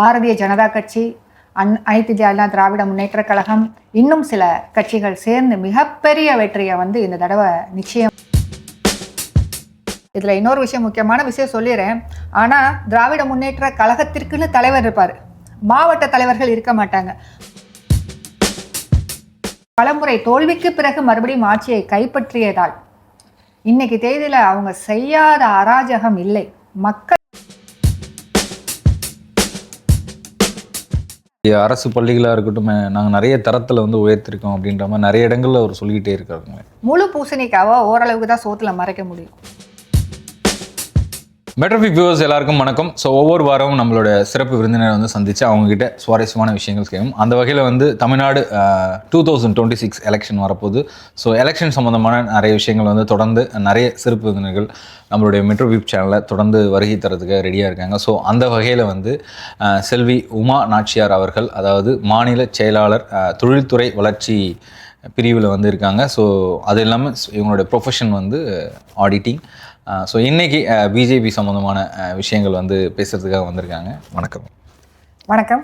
பாரதிய ஜனதா கட்சி அன் அனைத்து ஜாலா திராவிட முன்னேற்ற கழகம் இன்னும் சில கட்சிகள் சேர்ந்து மிகப்பெரிய வெற்றியை வந்து இந்த தடவை நிச்சயம். இதில் இன்னொரு விஷயம் முக்கியமான விஷயம் சொல்லிடுறேன் ஆனால் திராவிட முன்னேற்ற கழகத்திற்குன்னு தலைவர் இருப்பார். மாவட்ட தலைவர்கள் இருக்க மாட்டாங்க. பலமுறை தோல்விக்கு பிறகு மறுபடியும் ஆட்சியை கைப்பற்றியதால் இன்னைக்கு தேதியில் அவங்க செய்யாத அராஜகம் இல்லை. மக்கள் அரசு பள்ளிகளாக இருக்கட்டும் நாங்கள் நிறைய தரத்தில் வந்து உயர்த்திருக்கோம் அப்படின்ற மாதிரி நிறைய இடங்களில் அவர் சொல்லிக்கிட்டே இருக்காருங்க. முழு பூசணிக்காவை ஓரளவுக்கு தான் சோத்தில் மறைக்க முடியும். மெட்ரோபிக் வியூவர்ஸ் எல்லாருக்கும் வணக்கம். ஸோ ஒவ்வொரு வாரமும் நம்மளோட சிறப்பு விருந்தினர் வந்து சந்தித்து அவங்ககிட்ட சுவாரஸ்யமான விஷயங்கள் கேட்கும் அந்த வகையில் வந்து Tamil Nadu two thousand twenty six election வரப்போகுது. ஸோ எலெக்ஷன் சம்மந்தமான நிறைய விஷயங்கள் வந்து தொடர்ந்து நிறைய சிறப்பு விருந்தினர்கள் நம்மளுடைய மெட்ரோவிப் சேனலில் தொடர்ந்து வருகை தரதுக்கு ரெடியாக இருக்காங்க. ஸோ அந்த வகையில் வந்து செல்வி உமா நாச்சியார் அவர்கள் அதாவது மாநில செயலாளர் தொழில்துறை வளர்ச்சி பிரிவில் வந்து இருக்காங்க. ஸோ அது இல்லாமல் இவங்களுடைய ப்ரொஃபஷன் வந்து ஆடிட்டிங் ஸோ இன்னைக்கு பிஜேபி சம்மந்தமான விஷயங்கள் வந்து பேசுறதுக்காக வந்திருக்காங்க. வணக்கம். வணக்கம்.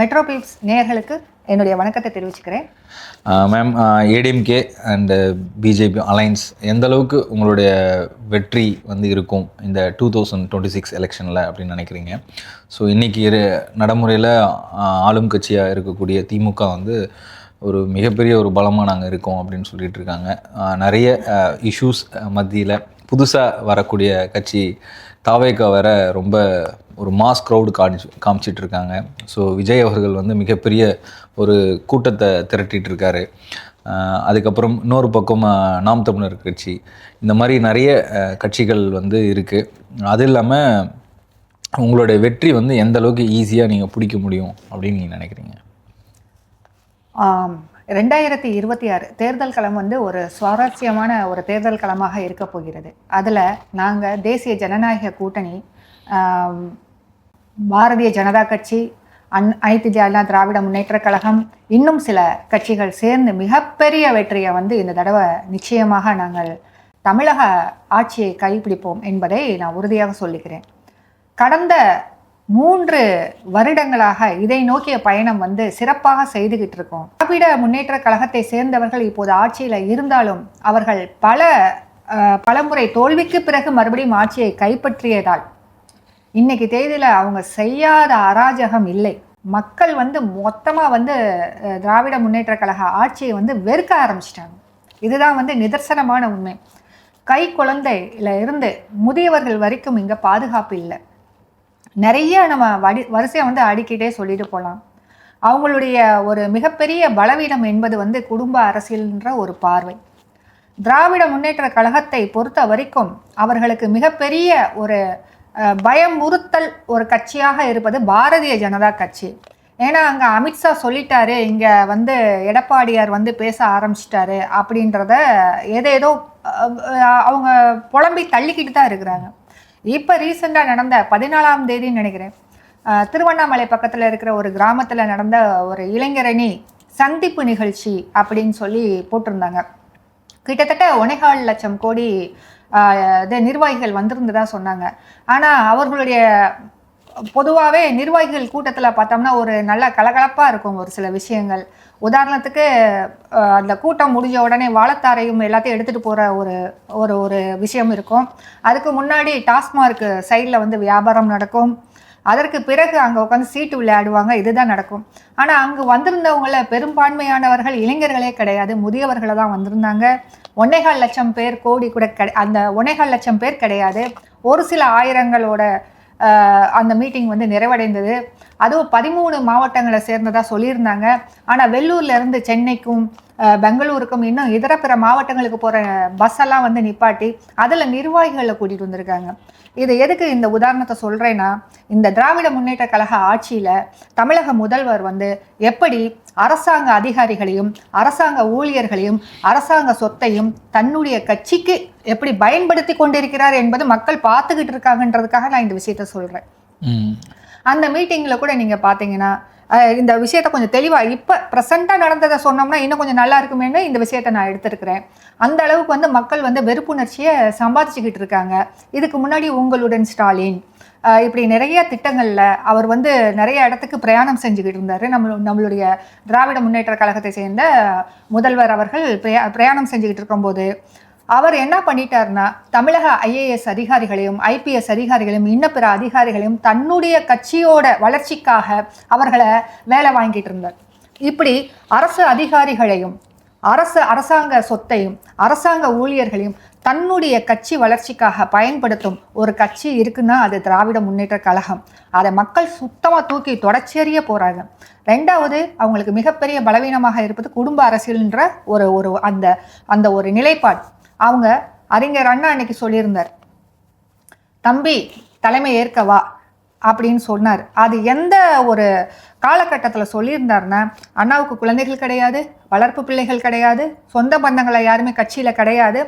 மெட்ரோ பீப்ஸ் நேயர்களுக்கு என்னுடைய வணக்கத்தை தெரிவிச்சுக்கிறேன். Ma'am ADMK and BJP alliance எந்த அளவுக்கு உங்களுடைய வெற்றி வந்து இருக்கும் இந்த டூ தௌசண்ட் டுவெண்ட்டி சிக்ஸ் எலெக்ஷனில் அப்படின்னு நினைக்கிறீங்க? ஸோ இன்றைக்கி இரு நடைமுறையில் ஆளும் கட்சியாக இருக்கக்கூடிய திமுக வந்து ஒரு மிகப்பெரிய ஒரு பலமாக நாங்கள் இருக்கோம் அப்படின்னு சொல்லிட்டு இருக்காங்க. நிறைய இஷ்யூஸ் மத்தியில் புதுசாக வரக்கூடிய கட்சி தாவேக்கா வேற ரொம்ப ஒரு மாஸ் க்ரௌடு காமிச்சு காமிச்சிட்டு இருக்காங்க ஸோ விஜய் அவர்கள் வந்து மிகப்பெரிய ஒரு கூட்டத்தை திரட்டிட்டு இருக்காரு அதுக்கப்புறம் இன்னொரு பக்கம் நாம் தமிழர் கட்சி. இந்த மாதிரி நிறைய கட்சிகள் வந்து இருக்குது அது இல்லாமல் உங்களுடைய வெற்றி வந்து எந்த அளவுக்கு ஈஸியாக நீங்கள் பிடிக்க முடியும் அப்படின்னு நீங்கள் நினைக்கிறீங்க? ரெண்டாயிரத்தி இருபத்தி ஆறு தேர்தல் களம் வந்து ஒரு சுவாரஸ்யமான ஒரு தேர்தல் களமாக இருக்க போகிறது. அதில் நாங்கள் தேசிய ஜனநாயக கூட்டணி பாரதிய ஜனதா கட்சி அன் அனைத்து ஜாலா திராவிட முன்னேற்ற கழகம் இன்னும் சில கட்சிகள் சேர்ந்து மிகப்பெரிய வெற்றியை வந்து இந்த தடவை நிச்சயமாக நாங்கள் தமிழக ஆட்சியை கைப்பிடிப்போம் என்பதை நான் உறுதியாக சொல்லுகிறேன் கடந்த மூன்று வருடங்களாக இதை நோக்கிய பயணம் வந்து சிறப்பாக செய்துகிட்டு இருக்கோம். திராவிட முன்னேற்ற கழகத்தை சேர்ந்தவர்கள் இப்போது ஆட்சியில் இருந்தாலும் அவர்கள் பல பலமுறை தோல்விக்கு பிறகு மறுபடியும் ஆட்சியை கைப்பற்றியதால் இன்னைக்கு தேதியில் அவங்க செய்யாத அராஜகம் இல்லை. மக்கள் வந்து மொத்தமாக வந்து திராவிட முன்னேற்ற கழக ஆட்சியை வந்து வெறுக்க ஆரம்பிச்சிட்டாங்க. இதுதான் வந்து நிதர்சனமான உண்மை. கை குழந்தையில இருந்து முதியவர்கள் வரைக்கும் இங்கே பாதுகாப்பு இல்லை. நிறைய நம்ம வடி வரிசையாக வந்து அடிக்கிட்டே சொல்லிட்டு போகலாம் அவங்களுடைய ஒரு மிகப்பெரிய பலவீனம் என்பது வந்து குடும்ப அரசியல்ன்ற ஒரு பார்வை. திராவிட முன்னேற்ற கழகத்தை பொறுத்த வரைக்கும் அவர்களுக்கு மிகப்பெரிய ஒரு பயமுறுத்தல் ஒரு கட்சியாக இருப்பது பாரதிய ஜனதா கட்சி. ஏன்னா அங்கே அமித்ஷா சொல்லிட்டாரு இங்கே வந்து எடப்பாடியார் வந்து பேச ஆரம்பிச்சிட்டாரு அப்படின்றத ஏதேதோ அவங்க புலம்பி தள்ளிக்கிட்டு தான் இருக்கிறாங்க. இப்போ ரீசெண்டாக நடந்த பதினாலாம் தேதின்னு நினைக்கிறேன். திருவண்ணாமலை பக்கத்தில் இருக்கிற ஒரு கிராமத்தில் நடந்த ஒரு இளைஞரணி சந்திப்பு நிகழ்ச்சி அப்படின்னு சொல்லி போட்டிருந்தாங்க. கிட்டத்தட்ட ஒனேகால் லட்சம் கோடி இது நிர்வாகிகள் வந்திருந்ததா சொன்னாங்க. ஆனால் அவர்களுடைய பொதுவாகவே நிர்வாகிகள் கூட்டத்தில் பார்த்தோம்னா ஒரு நல்ல கலகலப்பாக இருக்கும் ஒரு சில விஷயங்கள். உதாரணத்துக்கு அந்த கூட்டம் முடிஞ்ச உடனே வாழத்தாரையும் எல்லாத்தையும் எடுத்துகிட்டு போகிற ஒரு ஒரு ஒரு விஷயம் இருக்கும். அதுக்கு முன்னாடி டாஸ்மார்க் சைடில் வந்து வியாபாரம் நடக்கும். அதற்கு பிறகு அங்கே உட்காந்து சீட்டு விளையாடுவாங்க. இதுதான் நடக்கும். ஆனால் அங்கே வந்திருந்தவங்கள பெரும்பான்மையானவர்கள் இளைஞர்களே கிடையாது. முதியவர்களை தான் வந்திருந்தாங்க. ஒன்னேகால் லட்சம் பேர் கோடி கூட கிடை அந்த ஒன்னேகால் லட்சம் பேர் கிடையாது. ஒரு சில ஆயிரங்களோட அந்த மீட்டிங் வந்து நிறைவடைந்தது. அதுவும் பதிமூணு மாவட்டங்களை சேர்ந்ததாக சொல்லியிருந்தாங்க. ஆனால் வெள்ளூர்ல இருந்து சென்னைக்கும் பெங்களூருக்கும் இன்னும் இதர பிற மாவட்டங்களுக்கு போகிற பஸ்ஸெல்லாம் வந்து நிப்பாட்டி அதில் நிர்வாகிகளை கூட்டிகிட்டு வந்திருக்காங்க. இது எதுக்கு இந்த உதாரணத்தை சொல்கிறேன்னா இந்த திராவிட முன்னேற்ற கழக ஆட்சியில் தமிழக முதல்வர் வந்து எப்படி அரசாங்க அதிகாரிகளையும் அரசாங்க ஊழியர்களையும் அரசாங்க சொத்தையும் தன்னுடைய கட்சிக்கு எப்படி பயன்படுத்தி கொண்டிருக்கிறார் என்பது மக்கள் பார்த்துக்கிட்டு இருக்காங்கன்றதுக்காக நான் இந்த விஷயத்த சொல்கிறேன் அந்த மீட்டிங்கில் கூட நீங்கள் பார்த்தீங்கன்னா இந்த விஷயத்த கொஞ்சம் தெளிவாக இப்போ ப்ரெசண்ட்டாக நடந்ததை சொன்னோம்னா இன்னும் கொஞ்சம் நல்லா இருக்குமேன்னு இந்த விஷயத்தை நான் எடுத்திருக்கிறேன். அந்த அளவுக்கு வந்து மக்கள் வந்து வெறுப்புணர்ச்சியை சம்பாதிச்சுக்கிட்டு இருக்காங்க. இதுக்கு முன்னாடி உங்களுடன் ஸ்டாலின். இப்படி நிறைய திட்டங்களில் அவர் வந்து நிறைய இடத்துக்கு பிரயாணம் செஞ்சுக்கிட்டு இருந்தார். நம்ம நம்மளுடைய திராவிட முன்னேற்ற கழகத்தை சேர்ந்த முதல்வர் அவர்கள் பிரயா- பிரயாணம் செஞ்சுக்கிட்டு இருக்கும்போது அவர் என்ன பண்ணிட்டாருன்னா தமிழக ஐஏஎஸ் அதிகாரிகளையும் ஐபிஎஸ் அதிகாரிகளையும் இன்ன பிற அதிகாரிகளையும் தன்னுடைய கட்சியோட வளர்ச்சிக்காக அவர்களை வேலை வாங்கிட்டு இருந்தார். இப்படி அரசு அதிகாரிகளையும் அரசு அரசாங்க சொத்தையும் அரசாங்க ஊழியர்களையும் தன்னுடைய கட்சி வளர்ச்சிக்காக பயன்படுத்தும் ஒரு கட்சி இருக்குன்னா அது திராவிட முன்னேற்ற கழகம். அதை மக்கள் சுத்தமாக தூக்கி தொடச்சேறிய போகிறாங்க ரெண்டாவது அவங்களுக்கு மிகப்பெரிய பலவீனமாக இருப்பது குடும்ப அரசியல்ன்ற ஒரு ஒரு அந்த அந்த ஒரு நிலைப்பாடு. அவங்க அறிஞர் அண்ணா அன்னைக்கு சொல்லியிருந்தார். தம்பி தலைமை ஏற்கவா அப்படின்னு சொன்னார். அது எந்த ஒரு காலகட்டத்தில் சொல்லியிருந்தார்னா அண்ணாவுக்கு குழந்தைகள் கிடையாது வளர்ப்பு பிள்ளைகள் கிடையாது சொந்த பந்தங்களை யாருமே கட்சியில் கிடையாது.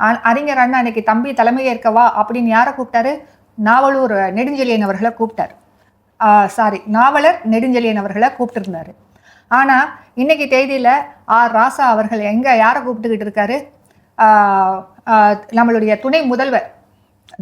அ- அறிஞர் அண்ணா அன்னைக்கு தம்பி தலைமை ஏற்கவா அப்படின்னு யாரை கூப்பிட்டாரு? நாவலூர் நெடுஞ்செழியன் அவர்களை கூப்பிட்டார். சாரி நாவலர் நெடுஞ்செழியன் அவர்களை கூப்பிட்டுருந்தாரு. ஆனால் இன்னைக்கு தேதியில் ஆர் ராசா அவர்கள் எங்கே யாரை கூப்பிட்டுக்கிட்டு இருக்காரு? நம்மளுடைய துணை முதல்வர்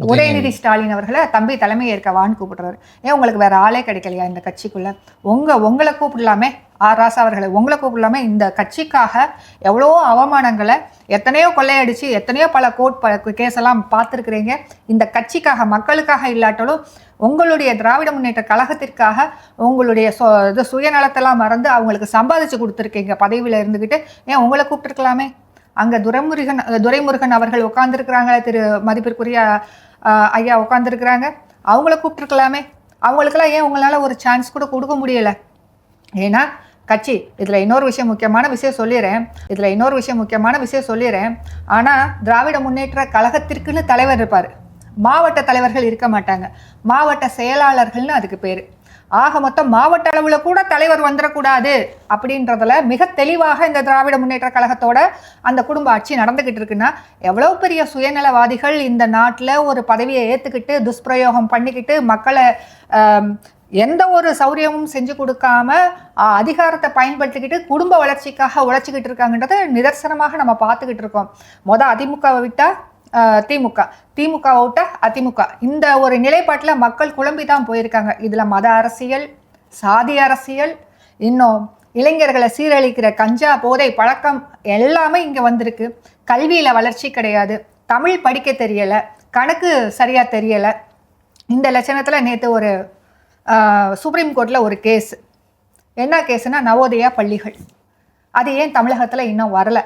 உதயநிதி. ஸ்டாலின் அவர்களை தம்பி தலைமை ஏற்கவான்னு கூப்பிடுறாரு. ஏன் உங்களுக்கு வேற ஆளே கிடைக்கலையா இந்த கட்சிக்குள்ள? உங்க உங்களை கூப்பிடலாமே. ஆர். ராசா அவர்களை உங்களை கூப்பிடலாமே. இந்த கட்சிக்காக எவ்வளவோ அவமானங்களை எத்தனையோ கொள்ளையடிச்சு எத்தனையோ பல கோர்ட் ப கேஸ் எல்லாம் பார்த்துருக்குறீங்க. இந்த கட்சிக்காக மக்களுக்காக இல்லாட்டாலும் உங்களுடைய திராவிட முன்னேற்ற கழகத்திற்காக உங்களுடைய சொ இது சுயநலத்தெல்லாம் மறந்து அவங்களுக்கு சம்பாதிச்சு கொடுத்துருக்கீங்க. பதவியில் இருந்துக்கிட்டு ஏன் உங்களை கூப்பிட்டுருக்கலாமே? அங்கே துரைமுருகன் துரைமுருகன் அவர்கள் உட்காந்துருக்குறாங்க திரு மதிப்பிற்குரிய ஐயா உட்காந்துருக்குறாங்க அவங்கள கூப்பிட்டுருக்கலாமே. அவங்களுக்கெல்லாம் ஏன் உங்களால் ஒரு சான்ஸ் கூட கொடுக்க முடியலை? ஏன்னா கட்சி இதில் இன்னொரு விஷயம் முக்கியமான விஷயம் சொல்லிடுறேன் இதில் இன்னொரு விஷயம் முக்கியமான விஷயம் சொல்லிடுறேன் ஆனால் திராவிட முன்னேற்ற கழகத்திற்குன்னு தலைவர் இருப்பார். மாவட்ட தலைவர்கள் இருக்க மாட்டாங்க. மாவட்ட செயலாளர்கள்னு அதுக்கு பேர். ஆக மொத்தம் மாவட்ட அளவில் கூட தலைவர் வந்துடக்கூடாது அப்படின்றதுல மிக தெளிவாக இந்த திராவிட முன்னேற்ற கழகத்தோட அந்த குடும்ப ஆட்சி நடந்துக்கிட்டு இருக்குன்னா எவ்வளோ பெரிய சுயநலவாதிகள் இந்த நாட்டில் ஒரு பதவியை ஏற்றுக்கிட்டு துஷ்பிரயோகம் பண்ணிக்கிட்டு மக்களை எந்த ஒரு சௌரியமும் செஞ்சு கொடுக்காம அதிகாரத்தை பயன்படுத்திக்கிட்டு குடும்ப வளர்ச்சிக்காக உழைச்சிக்கிட்டு இருக்காங்கன்றதை நிதர்சனமாக நம்ம பார்த்துக்கிட்டு இருக்கோம். மொதல் அதிமுகவை விட்டால் திமுக திமுக. ஓட்ட அதிமுக. இந்த ஒரு நிலைப்பாட்டில் மக்கள் குழம்பி தான் போயிருக்காங்க. இதில் மத அரசியல் சாதி அரசியல் இன்னும் இளைஞர்களை சீரழிக்கிற கஞ்சா போதை பழக்கம் எல்லாமே இங்கே வந்திருக்கு. கல்வியில் வளர்ச்சி கிடையாது. தமிழ் படிக்க தெரியலை. கணக்கு சரியாக தெரியலை. இந்த லட்சணத்தில் நேற்று ஒரு சுப்ரீம் கோர்ட்டில் ஒரு கேஸ். என்ன கேஸுனா நவோதயா பள்ளிகள். அது ஏன் தமிழகத்தில் இன்னும் வரல?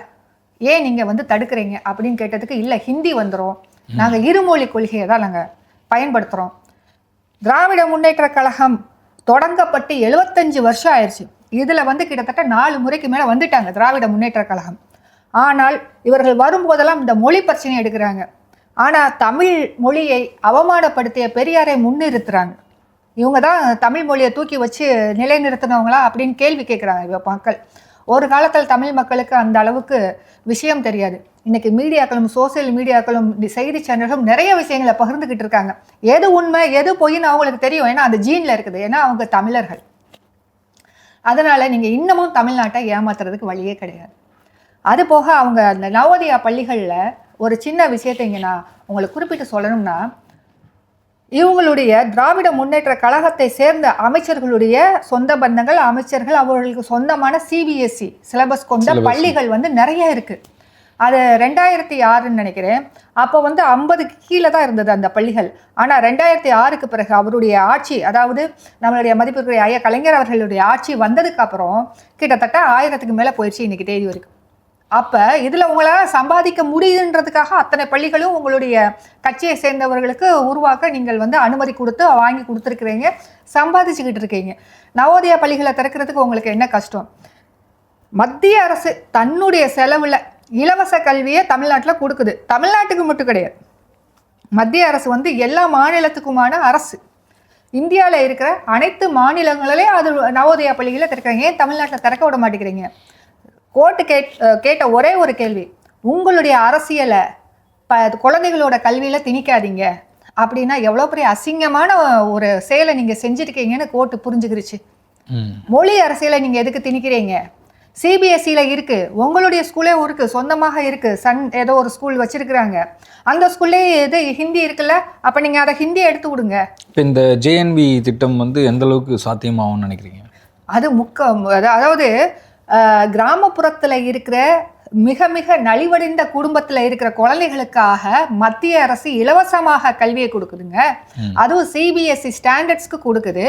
ஏன் நீங்கள் வந்து தடுக்கிறீங்க அப்படின்னு கேட்டதுக்கு இல்லை ஹிந்தி வந்துடும் நாங்கள் இருமொழி கொள்கையை தான் நாங்கள் பயன்படுத்துகிறோம் திராவிட முன்னேற்ற கழகம் தொடங்கப்பட்டு எழுபத்தஞ்சு வருஷம் ஆயிடுச்சு இதில் வந்து கிட்டத்தட்ட நாலு முறைக்கு மேலே வந்துட்டாங்க திராவிட முன்னேற்ற கழகம். ஆனால் இவர்கள் வரும்போதெல்லாம் இந்த மொழி பிரச்சனை எடுக்கிறாங்க. ஆனால் தமிழ் மொழியை அவமானப்படுத்திய பெரியாரை முன்னிறுத்துறாங்க. இவங்க தான் தமிழ் மொழியை தூக்கி வச்சு நிலைநிறுத்தினவங்களா அப்படின்னு கேள்வி கேட்குறாங்க இப்போ மக்கள். ஒரு காலத்தில் தமிழ் மக்களுக்கு அந்த அளவுக்கு விஷயம் தெரியாது. இன்னைக்கு மீடியாக்களும் சோசியல் மீடியாக்களும் செய்தி சேனல்களும் நிறைய விஷயங்களை பகிர்ந்துக்கிட்டு இருக்காங்க. எது உண்மை எது பொய்ன்னு அவங்களுக்கு தெரியும். ஏன்னா அந்த ஜீனில் இருக்குது. ஏன்னா அவங்க தமிழர்கள். அதனால் நீங்கள் இன்னமும் தமிழ்நாட்டை ஏமாத்துறதுக்கு வழியே கிடையாது. அது போக அவங்க அந்த நவோதயா பள்ளிகளில் ஒரு சின்ன விஷயத்தை இங்கே நான் உங்களுக்கு குறிப்பிட்டு சொல்லணும்னா இவங்களுடைய திராவிட முன்னேற்ற கழகத்தை சேர்ந்த அமைச்சர்களுடைய சொந்த பந்தங்கள் அமைச்சர்கள் அவர்களுக்கு சொந்தமான சிபிஎஸ்சி சிலபஸ் கொண்ட Syllabus. பள்ளிகள் வந்து நிறைய இருக்கு. அது ரெண்டாயிரத்தி ஆறுன்னு நினைக்கிறேன். அப்போ வந்து ஐம்பதுக்கு கீழே தான் இருந்தது அந்த பள்ளிகள். ஆனால் ரெண்டாயிரத்தி ஆறுக்கு பிறகு அவருடைய ஆட்சி அதாவது நம்மளுடைய மதிப்பிற்குரிய ஐயா கலைஞர் அவர்களுடைய ஆட்சி வந்ததுக்கு அப்புறம் கிட்டத்தட்ட ஆயிரத்துக்கு மேலே போயிடுச்சு இன்னைக்கு தேதி வரைக்கும். அப்போ இதில் உங்களால் சம்பாதிக்க முடியுன்றதுக்காக அத்தனை பள்ளிகளும் உங்களுடைய கட்சியை சேர்ந்தவர்களுக்கு உருவாக்க நீங்கள் வந்து அனுமதி கொடுத்து வாங்கி கொடுத்துருக்குறீங்க சம்பாதிச்சுக்கிட்டு இருக்கீங்க. நவோதயா பள்ளிகளை திறக்கிறதுக்கு உங்களுக்கு என்ன கஷ்டம்? மத்திய அரசு தன்னுடைய செலவில் இலவச கல்வியை தமிழ்நாட்டில் கொடுக்குது. தமிழ்நாட்டுக்கு மட்டும் கிடையாது. மத்திய அரசு வந்து எல்லா மாநிலத்துக்குமான அரசு. இந்தியாவில் இருக்கிற அனைத்து மாநிலங்களிலே அது நவோதயா பள்ளிகளை திறக்கிறாங்க. ஏன் தமிழ்நாட்டில் திறக்க விட மாட்டேங்கிறீங்க? கோர்ட்டு கேட் கேட்ட ஒரே ஒரு கேள்வி. உங்களுடைய அரசியலை ப குழந்தைகளோட கல்வியில் திணிக்காதீங்க. அப்படின்னா எவ்வளோ பெரிய அசிங்கமான ஒரு செயலை நீங்கள் செஞ்சுருக்கீங்கன்னு கோர்ட்டு புரிஞ்சுக்கிருச்சு. மொழி அரசியலை நீங்கள் எதுக்கு திணிக்கிறீங்க? சிபிஎஸ்சியில் E இருக்கு. உங்களுடைய ஸ்கூலே இருக்கு சொந்தமாக இருக்கு. சன் ஏதோ ஒரு ஸ்கூல் வச்சிருக்கிறாங்க. அந்த ஸ்கூல்லே இது ஹிந்தி இருக்குல்ல? அப்போ நீங்கள் அதை ஹிந்தி எடுத்து விடுங்க. இப்போ இந்த ஜேஎன்பி திட்டம் வந்து எந்த அளவுக்கு சாத்தியமாகும்னு நினைக்கிறீங்க? அது முக்க அதா- அதாவது கிராமப்புறத்தில் இருக்கிற மிக மிக நலிவடைந்த குடும்பத்தில் இருக்கிற குழந்தைகளுக்காக மத்திய அரசு இலவசமாக கல்வியை கொடுக்குதுங்க. அதுவும் சிபிஎஸ்சி ஸ்டாண்டர்ட்ஸ்க்கு கொடுக்குது.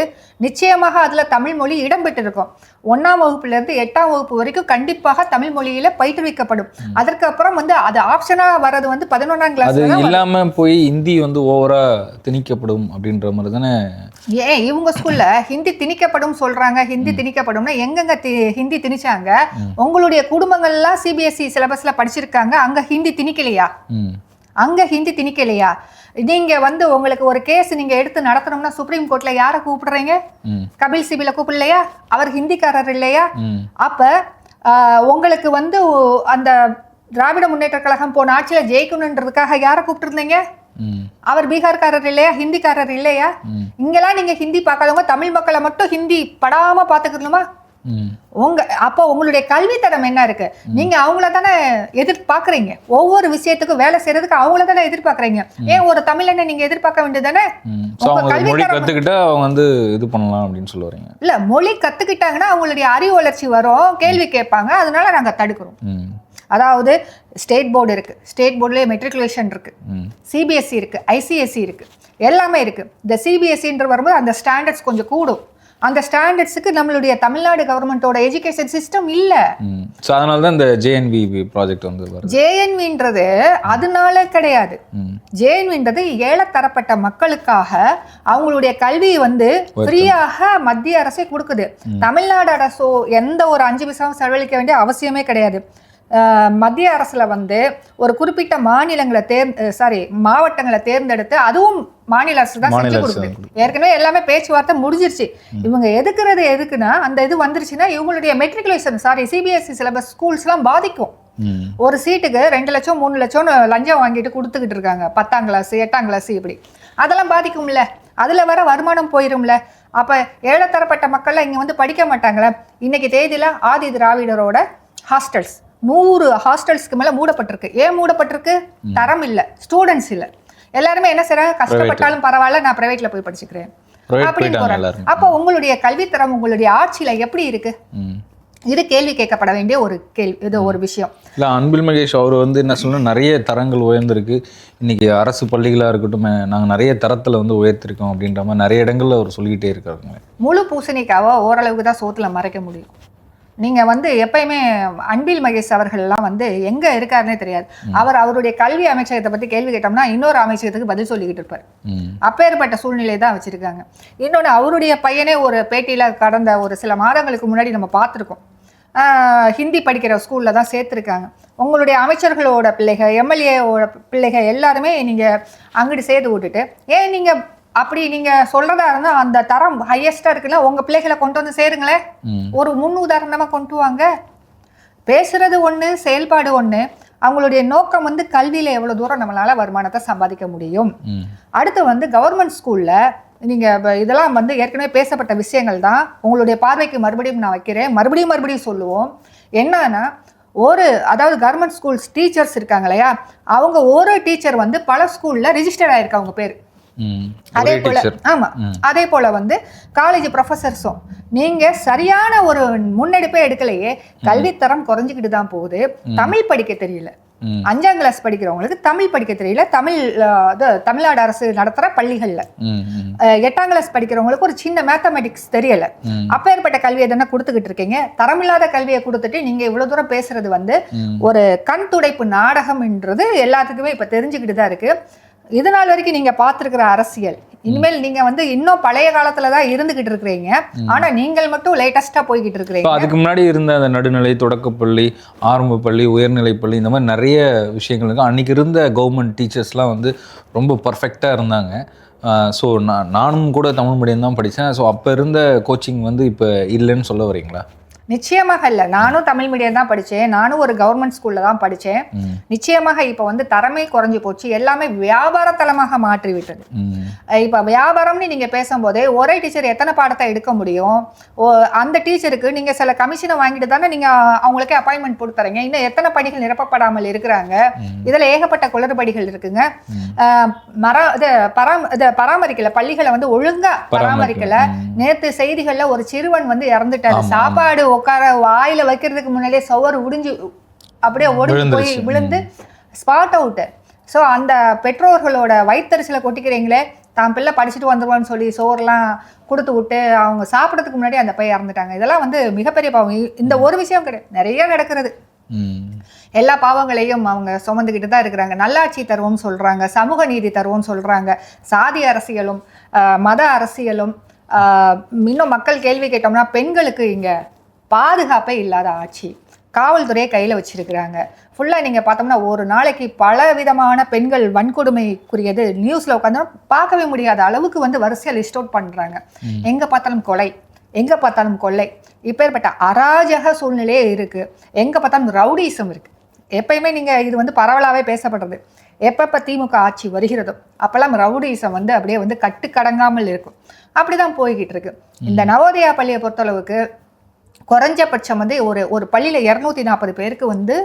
நிச்சயமாக அதில் தமிழ் மொழி இடம்பெற்றிருக்கும் ஒன்றாம் வகுப்புலேருந்து எட்டாம் வகுப்பு வரைக்கும் கண்டிப்பாக தமிழ் மொழியில் பயிற்றுவிக்கப்படும். அதற்கு அப்புறம் வந்து அது ஆப்ஷனாக வர்றது வந்து பதினொன்றாம் கிளாஸ் இல்லாம போய் ஹிந்தி வந்து ஓவரா திணிக்கப்படும் அப்படின்ற மாதிரி தானே? ஏன் இவங்க ஸ்கூல்ல ஹிந்தி திணிக்கப்படும் சொல்றாங்க. ஹிந்தி திணிக்கப்படும்னா எங்கெங்க ஹிந்தி திணிச்சாங்க? உங்களுடைய குடும்பங்கள்லாம் சிபிஎஸ்சி சிலபஸ்ல படிச்சிருக்காங்க. அங்க ஹிந்தி திணிக்கலையா? அங்க ஹிந்தி திணிக்கலையா? நீங்க வந்து உங்களுக்கு ஒரு கேஸ் நீங்க எடுத்து நடத்தணும்னா சுப்ரீம் கோர்ட்ல யாரை கூப்பிடுறீங்க? கபில் சிபில கூப்பிடலையா? அவர் ஹிந்திக்காரர் இல்லையா? அப்ப உங்களுக்கு வந்து அந்த திராவிட முன்னேற்ற கழகம் போன ஆட்சியில ஜெயிக்கணுன்றதுக்காக யாரை கூப்பிட்டுருந்தீங்க? அவர் பீகார்காரர் இல்லையா? ஹிந்திக்காரர் இல்லையா? இங்கெல்லாம் நீங்க ஹிந்தி பார்க்காதவங்க தமிழ் மக்களை மட்டும் ஹிந்தி படாம பாத்துக்கணுமா உங்க அப்போ உங்களுடைய கல்வித்தரம் என்ன இருக்கு? நீங்க அவங்கள தானே எதிர்பார்க்கறீங்க. ஒவ்வொரு விஷயத்துக்கும் வேலை செய்யறதுக்கு அவங்கள தானே எதிர்பார்க்கறீங்க. ஏன் ஒரு தமிழனை நீங்க எதிர்பார்க்க அவங்க மொழி கல்வித்தரம் கற்றுக்கிட்டா அவங்க வந்து இது பண்ணலாம் அப்படின்னு சொல்ல வரீங்க இல்ல மொழி கத்துக்கிட்டாங்கன்னா அவங்களுடைய அறிவு வளர்ச்சி வரும் கேள்வி கேட்பாங்க அதனால நாங்க தடுக்கிறோம். அதாவது ஸ்டேட் போர்டு இருக்கு. ஸ்டேட் போர்டுலேயே மெட்ரிகுலேஷன் இருக்கு. சிபிஎஸ்சி இருக்கு ஐசிஎஸ்சி இருக்கு. எல்லாமே இருக்கு. இந்த சிபிஎஸ்சின்ற வரும்போது அந்த ஸ்டாண்டர்ட்ஸ் கொஞ்சம் கூடும். அந்த ஸ்டாண்டர்ட்ஸுக்கு நம்மளுடைய தமிழ்நாடு கவர்மெண்ட்டோட எஜுகேஷன் சிஸ்டம் இல்ல. ஸோ அதனால தான் இந்த ஜேஎன்பி ப்ராஜெக்ட் வந்து ஜேஎன்வின்றது அதனால கிடையாது. ஜேஎன்வின்றது ஏழத்தரப்பட்ட மக்களுக்காக அவங்களுடைய கல்வி வந்து ஃப்ரீயாக மத்திய அரசே கொடுக்குது. தமிழ்நாடு அரசோ எந்த ஒரு அஞ்சு பைசாவும் செலவழிக்க வேண்டிய அவசியமே கிடையாது. மத்திய அரசுல வந்து ஒரு குறிப்பிட்ட மாநிலங்களை தேர் சாரி மாவட்டங்களை தேர்ந்தெடுத்து அதுவும் மாநில அரசு தான் செஞ்சு கொடுக்குது. ஏற்கனவே எல்லாமே பேச்சுவார்த்தை முடிஞ்சிருச்சு. இவங்க எதுக்குறது எதுக்குன்னா அந்த இது வந்துருச்சுன்னா இவங்களுடைய மெட்ரிகுலேஷன் சாரி சிபிஎஸ்சி சிலபஸ் ஸ்கூல்ஸ்லாம் பாதிக்கும். ஒரு சீட்டுக்கு ரெண்டு லட்சம் மூணு லட்சம்னு லஞ்சம் வாங்கிட்டு கொடுத்துக்கிட்டு இருக்காங்க. பத்தாம் கிளாஸ் எட்டாம் கிளாஸ் இப்படி. அதெல்லாம் பாதிக்கும்ல. அதில் வர வருமானம் போயிரும்ல. அப்போ ஏழத்தரப்பட்ட மக்கள்லாம் இங்கே வந்து படிக்க மாட்டாங்களே. இன்னைக்கு தேதியில் ஆதி திராவிடரோட ஹாஸ்டல்ஸ் நூறு ஹாஸ்டல்ஸ்க்கு மேலே மூடப்பட்டிருக்கு. ஏன் மூடப்பட்டிருக்கு? தரம் இல்லை. ஸ்டூடெண்ட்ஸ் இல்லை. எல்லாருமே என்ன செய்றாங்க? கஷ்டப்பட்டாலும் பரவாயில்ல நான் ப்ரைவேட்டில் போய் படிச்சுக்கிறேன். அப்படின்னு போறாங்க. அப்போ உங்களுடைய கல்வித்தரம் உங்களுடைய ஆட்சியில எப்படி இருக்கு? இது கேள்வி கேட்கப்பட வேண்டிய ஒரு கேள்வி இது ஒரு விஷயம். இல்லை அன்பில் மகேஷ் அவர் வந்து என்ன சொல்லணும் நிறைய தரங்கள் உயர்ந்திருக்கு. இன்னைக்கு அரசு பள்ளிகளாக இருக்கட்டும் நாங்கள் நிறைய தரத்தில் வந்து உயர்த்திருக்கோம் அப்படின்ற மாதிரி நிறைய இடங்கள்ல அவர் சொல்லிக்கிட்டே இருக்காருங்க. முழு பூசணிக்காவை ஓரளவுக்கு தான் சோத்துல மறைக்க முடியும். நீங்க வந்து எப்பயுமே அன்பில் மகேஷ் அவர்கள்லாம் வந்து எங்க இருக்காருன்னே தெரியாது. அவர் அவருடைய கல்வி அமைச்சகத்தை பத்தி கேள்வி கேட்டோம்னா இன்னொரு அமைச்சகத்துக்கு பதில் சொல்லிக்கிட்டு இருப்பார். அப்பேற்பட்ட சூழ்நிலை தான் வச்சிருக்காங்க. இன்னொன்று அவருடைய பையனே ஒரு பேட்டியில கடந்த ஒரு சில மாதங்களுக்கு முன்னாடி நம்ம பார்த்துருக்கோம். ஹிந்தி படிக்கிற ஸ்கூல்ல தான் சேர்த்துருக்காங்க. உங்களுடைய அமைச்சர்களோட பிள்ளைகள் எம்எல்ஏவோட பிள்ளைகள் எல்லாருமே நீங்க அங்கிட்டு சேர்த்து விட்டுட்டு ஏன் நீங்க அப்படி நீங்க சொல்றதா இருந்தா அந்த தரம் ஹையஸ்டா இருக்குல்ல உங்க பிள்ளைகளை கொண்டு வந்து சேருங்களேன் ஒரு முன் உதாரணமா கொண்டு வாங்க. பேசுறது ஒண்ணு செயல்பாடு ஒண்ணு அவங்களுடைய நோக்கம் வந்து கல்வியில எவ்வளவு தூரம் நம்மளால வருமானத்தை சம்பாதிக்க முடியும். அடுத்து வந்து கவர்மெண்ட் ஸ்கூல்ல நீங்க இதெல்லாம் வந்து ஏற்கனவே பேசப்பட்ட விஷயங்கள் தான். உங்களுடைய பார்வைக்கு மறுபடியும் நான் வைக்கிறேன். மறுபடியும் மறுபடியும் சொல்லுவோம். என்னன்னா ஒரு அதாவது கவர்மெண்ட் ஸ்கூல்ஸ் டீச்சர்ஸ் இருக்காங்க இல்லையா? அவங்க ஒரு டீச்சர் வந்து பல ஸ்கூல்ல ரிஜிஸ்டர்ட் ஆயிருக்கு அவங்க பேர். அதே போல ஆமா. அதே போல வந்து காலேஜ் ப்ரொஃபசர்ஸும் நீங்க சரியான ஒரு முன்னெடுப்பே எடுக்கலையே கல்வித்தரம் குறைஞ்சிக்கிட்டு தான் போகுது. தமிழ் படிக்க தெரியல. அஞ்சாம் கிளாஸ் படிக்கிறவங்களுக்கு தமிழ் படிக்க தெரியல. தமிழ் இது தமிழ்நாடு அரசு நடத்துற பள்ளிகள்ல. எட்டாம் கிளாஸ் படிக்கிறவங்களுக்கு ஒரு சின்ன மேத்தமெட்டிக்ஸ் தெரியல. அப்பேற்பட்ட கல்வியை தானே கொடுத்துக்கிட்டு இருக்கீங்க? தரமில்லாத கல்வியை கொடுத்துட்டு நீங்க இவ்வளவு தூரம் பேசுறது வந்து ஒரு கண் துடைப்பு நாடகம்ன்றது எல்லாத்துக்குமே இப்ப தெரிஞ்சுக்கிட்டு தான் இருக்கு. இது நாள் வரைக்கும் நீங்க பார்த்திருக்கிற அரசியல். இனிமேல் நீங்க வந்து இன்னும் பழைய காலத்துல தான் இருந்துகிட்டு இருக்கிறீங்க. ஆனா நீங்கள் மட்டும் லேட்டஸ்டா போய்கிட்டு இருக்கிறீங்க. அதுக்கு முன்னாடி இருந்த அந்த நடுநிலை தொடக்கப்பள்ளி ஆரம்ப பள்ளி உயர்நிலைப் பள்ளி இந்த மாதிரி நிறைய விஷயங்கள் இருக்கு. அன்னைக்கு இருந்த கவர்மெண்ட் டீச்சர்ஸ்லாம் வந்து ரொம்ப பர்ஃபெக்டாக இருந்தாங்க. ஸோ நான் நானும் கூட தமிழ் மீடியம் தான் படித்தேன் ஸோ அப்போ இருந்த கோச்சிங் வந்து இப்போ இல்லைன்னு சொல்ல வரீங்களா? நிச்சயமாக இல்லை. நானும் தமிழ் மீடியம் தான் படித்தேன் நானும் ஒரு கவர்மெண்ட் ஸ்கூலில் தான் படித்தேன். நிச்சயமாக இப்போ வந்து தரமே குறைஞ்சு போச்சு. எல்லாமே வியாபார தளமாக மாற்றி விட்டது. இப்போ வியாபாரம்னு நீங்கள் பேசும்போதே ஒரே டீச்சர் எத்தனை பாடத்தை எடுக்க முடியும்? ஓ அந்த டீச்சருக்கு நீங்கள் சில கமிஷனை வாங்கிட்டு தானே நீங்கள் அவங்களுக்கே அப்பாயின்மெண்ட் கொடுத்துறீங்க இன்னும் எத்தனை படிகள் நிரப்பப்படாமல் இருக்கிறாங்க? இதில் ஏகப்பட்ட குளறுபடிகள் இருக்குங்க. மர இது பராம இது பராமரிக்கல. பள்ளிகளை வந்து ஒழுங்கா பராமரிக்கல. நேத்து செய்திகள்ல ஒரு சிறுவன் வந்து இறந்துட்டாரு. சாப்பாடு உட்கார வாயில வைக்கிறதுக்கு முன்னாடியே சுவர் உடிஞ்சு அப்படியே ஒடிஞ்சு போய். விழுந்து ஸ்பாட் அவுட் ஸோ அந்த பெற்றோர்களோட வயிற்றுல கொட்டிக்கிறீங்களே தான் பிள்ளை படிச்சுட்டு வந்துருவான்னு சொல்லி சோறுலாம் கொடுத்து விட்டு அவங்க சாப்பிட்றதுக்கு முன்னாடி அந்த பையன் இறந்துட்டாங்க. இதெல்லாம் வந்து மிகப்பெரிய பாவம். இந்த ஒரு விஷயம் கிடையாது. நிறைய நடக்கிறது. எல்லா பாவங்களையும் அவங்க சுமந்துக்கிட்டு தான் இருக்கிறாங்க. நல்லாட்சி தருவோம்னு சொல்றாங்க சமூக நீதி தருவோம்னு சொல்றாங்க. சாதி அரசியலும் மத அரசியலும் இன்னும் மக்கள் கேள்வி கேட்டோம்னா பெண்களுக்கு இங்க பாதுகாப்பே இல்லாத ஆட்சி. காவல்துறையை கையில் வச்சிருக்கிறாங்க. ஃபுல்லாக நீங்கள் பார்த்தோம்னா ஒரு நாளைக்கு பல விதமான பெண்கள் வன்கொடுமைக்குரியது நியூஸில் உட்காந்து பார்க்கவே முடியாத அளவுக்கு வந்து வரிசையாக லிஸ்ட் அவுட் பண்ணுறாங்க எங்கே பார்த்தாலும் கொலை. எங்கே பார்த்தாலும் கொள்ளை. இப்பேற்பட்ட அராஜக சூழ்நிலையே இருக்குது எங்கே பார்த்தாலும் ரவுடிசம் இருக்குது எப்பயுமே நீங்கள் இது வந்து பரவலாகவே பேசப்படுறது. எப்பப்போ திமுக ஆட்சி வருகிறதோ அப்போல்லாம் ரவுடிசம் வந்து அப்படியே வந்து கட்டுக்கடங்காமல் இருக்கும். அப்படி தான் போய்கிட்டு இருக்கு. இந்த நவோதயா பள்ளியை பொறுத்தளவுக்கு குறைஞ்சபட்சம் வந்து ஒரு ஒரு பள்ளியில் இரநூத்தி நாற்பது பேருக்கு வந்து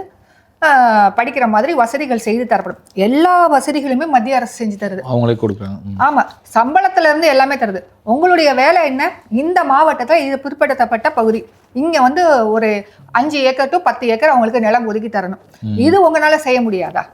படிக்கிற மாதிரி வசதிகள் செய்து தரப்படும். எல்லா வசதிகளுமே மத்திய அரசு செஞ்சு தருது. அவங்களே கொடுக்குறாங்க. ம். ஆமா சம்பளத்துல இருந்து எல்லாமே தருது. உங்களுடைய வேலை என்ன? இந்த மாவட்டத்துல இது பிற்படுத்தப்பட்ட பகுதி. இங்க வந்து ஒரு அஞ்சு ஏக்கர் டு பத்து ஏக்கர் அவங்களுக்கு நிலம் ஒதுக்கி தரணும். இது உங்களால செய்ய முடியாதா?